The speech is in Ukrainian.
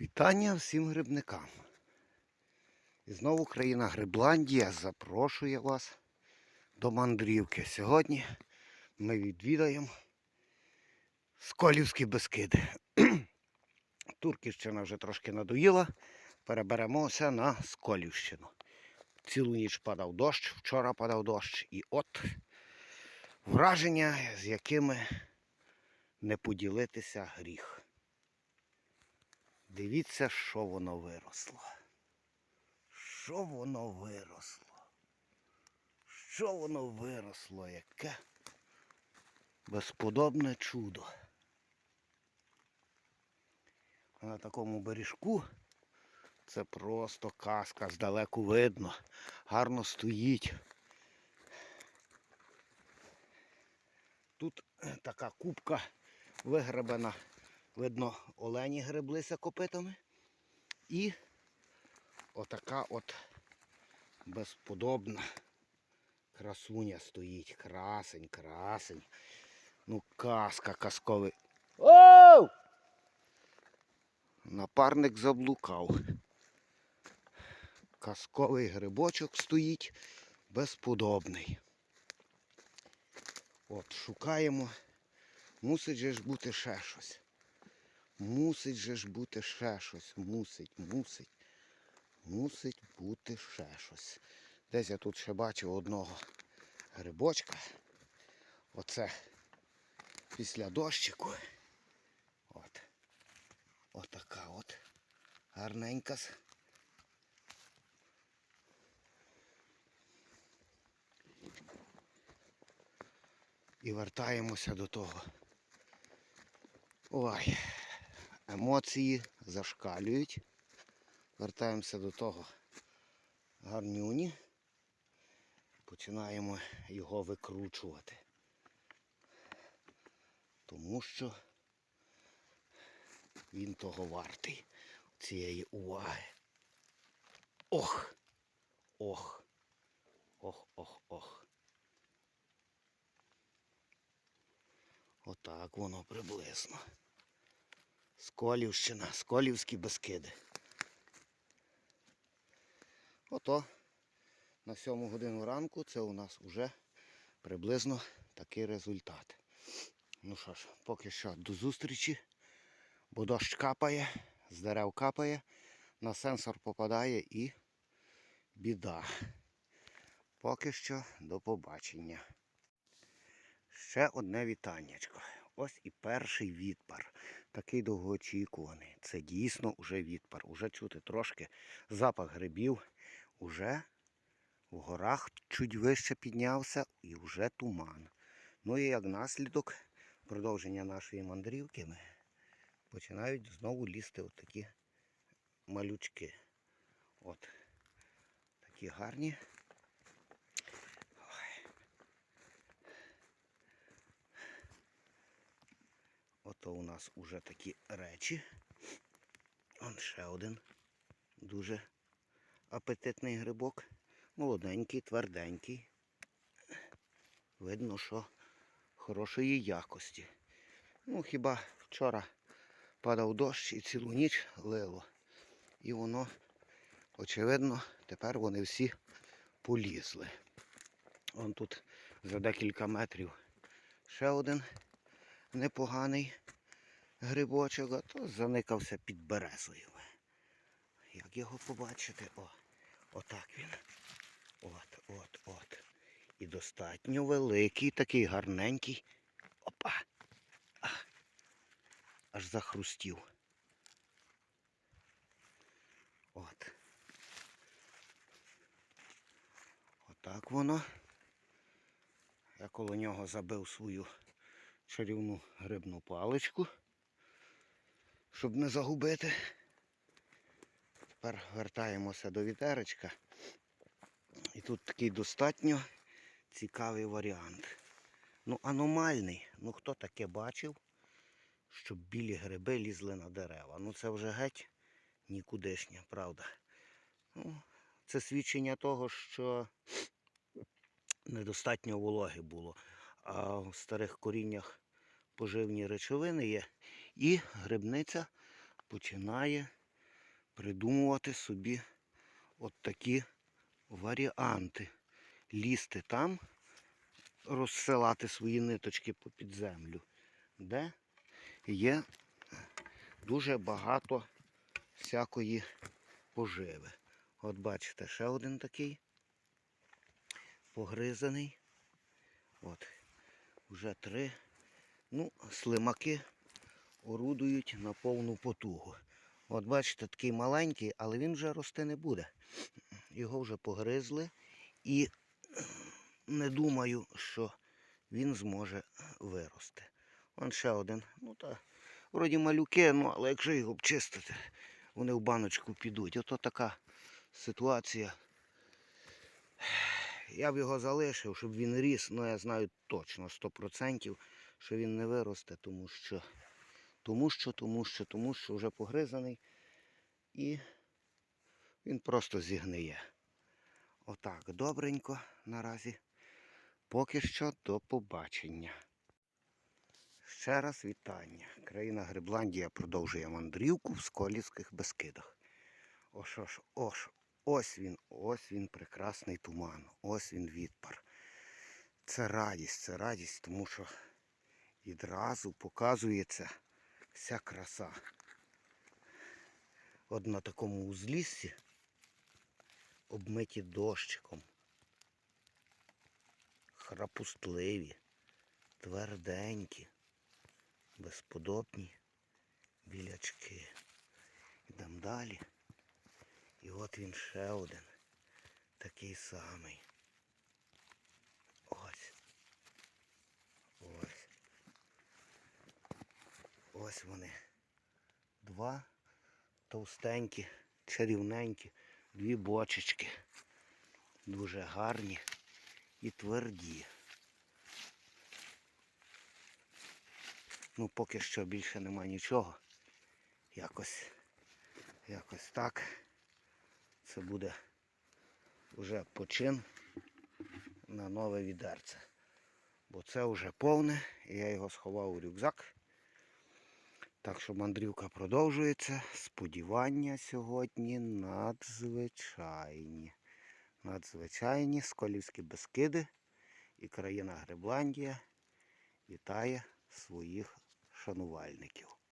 Вітання всім грибникам. І знову країна Грибландія запрошує вас до мандрівки. Сьогодні ми відвідаємо Сколівські Бескиди. Турківщина вже трошки надоїла. Переберемося на Сколівщину. Цілу ніч падав дощ, вчора падав дощ. І от враження, з якими не поділитися гріх. Дивіться, що воно виросло. Що воно виросло? Що воно виросло? Яке безподобне чудо. На такому бережку це просто казка, здалеку видно, гарно стоїть. Тут така кубка вигребена Видно, олені греблися копитами. І отака от безподобна красуня стоїть. Красень, красень. Ну, казка, казковий. Оу! Напарник заблукав. Казковий грибочок стоїть безподобний. От, шукаємо. Мусить же ж бути ще щось. Мусить же ж бути ще щось. Мусить, мусить. Мусить бути ще щось. Десь я тут ще бачив одного грибочка. Оце після дощику. От. Отака от. Гарненька. І вертаємося до того. Ой, емоції зашкалюють. Вертаємося до того гарнюні. Починаємо його викручувати. Тому що він того вартий цієї уваги. Ох! Ох! Ох, ох, ох. Отак воно приблизно. Сколівщина, Сколівські Бескиди. Ото на 7 годину ранку це у нас вже приблизно такий результат. Ну що ж, поки що до зустрічі, бо дощ капає, з дерев капає, на сенсор попадає і біда. Поки що до побачення. Ще одне вітаннячко. Ось і перший відпар. Такий довгоочікуваний. Це дійсно вже відпар. Уже чути трошки запах грибів. Уже в горах чуть вище піднявся і вже туман. Ну і як наслідок продовження нашої мандрівки ми починають знову лізти от такі малючки. От такі гарні. Ото у нас уже такі речі. Он ще один дуже апетитний грибок. Молоденький, тверденький. Видно, що хорошої якості. Ну, хіба вчора падав дощ і цілу ніч лило. І воно, очевидно, тепер вони всі полізли. Вон тут за декілька метрів ще один непоганий грибочок, а то заникався під березою. Як його побачити? О, отак він. От, от, от. І достатньо великий, такий гарненький. Опа. Аж захрустів. От. Отак воно. Я коло нього забив свою чарівну грибну паличку, щоб не загубити. Тепер вертаємося до вітеречка. І тут такий достатньо цікавий варіант. Ну, аномальний. Ну хто таке бачив, щоб білі гриби лізли на дерева? Ну це вже геть нікудишнє, правда. Ну, це свідчення того, що недостатньо вологи було. А в старих коріннях поживні речовини є. І грибниця починає придумувати собі от такі варіанти. Лізти там, розсилати свої ниточки попід землю, де є дуже багато всякої поживи. От бачите, ще один такий погризаний. От, вже три. Ну, слимаки орудують на повну потугу. От бачите, такий маленький, але він вже рости не буде. Його вже погризли і не думаю, що він зможе вирости. Вон ще один. Ну та вроді малюки, ну але якщо їх обчистити, вони в баночку підуть. Ото така ситуація. Я б його залишив, щоб він ріс, ну я знаю точно 100%, що він не виросте, тому що, тому що, тому що, тому що вже погризаний і він просто зігниє. Отак, добренько наразі. Поки що до побачення. Ще раз вітання. Країна Грибландія продовжує мандрівку в Сколівських Бескидах. О, що ж, ось, ось він, ось він прекрасний туман, ось він відпар. Це радість, це радість, тому що відразу показується вся краса. От на такому узліссі, обмиті дощиком, храпустливі, тверденькі, безподобні білячки. Йдемо далі. І от він ще один. Такий самий. Ось. Ось. Ось вони. Два товстенькі, чарівненькі, дві бочечки. Дуже гарні і тверді. Ну, поки що більше нема нічого. Якось, якось так. Це буде вже почин на нове відерце. Бо це вже повне, і я його сховав у рюкзак. Так що мандрівка продовжується. Сподівання сьогодні надзвичайні. Надзвичайні Сколівські Бескиди і країна Грибландія вітає своїх шанувальників.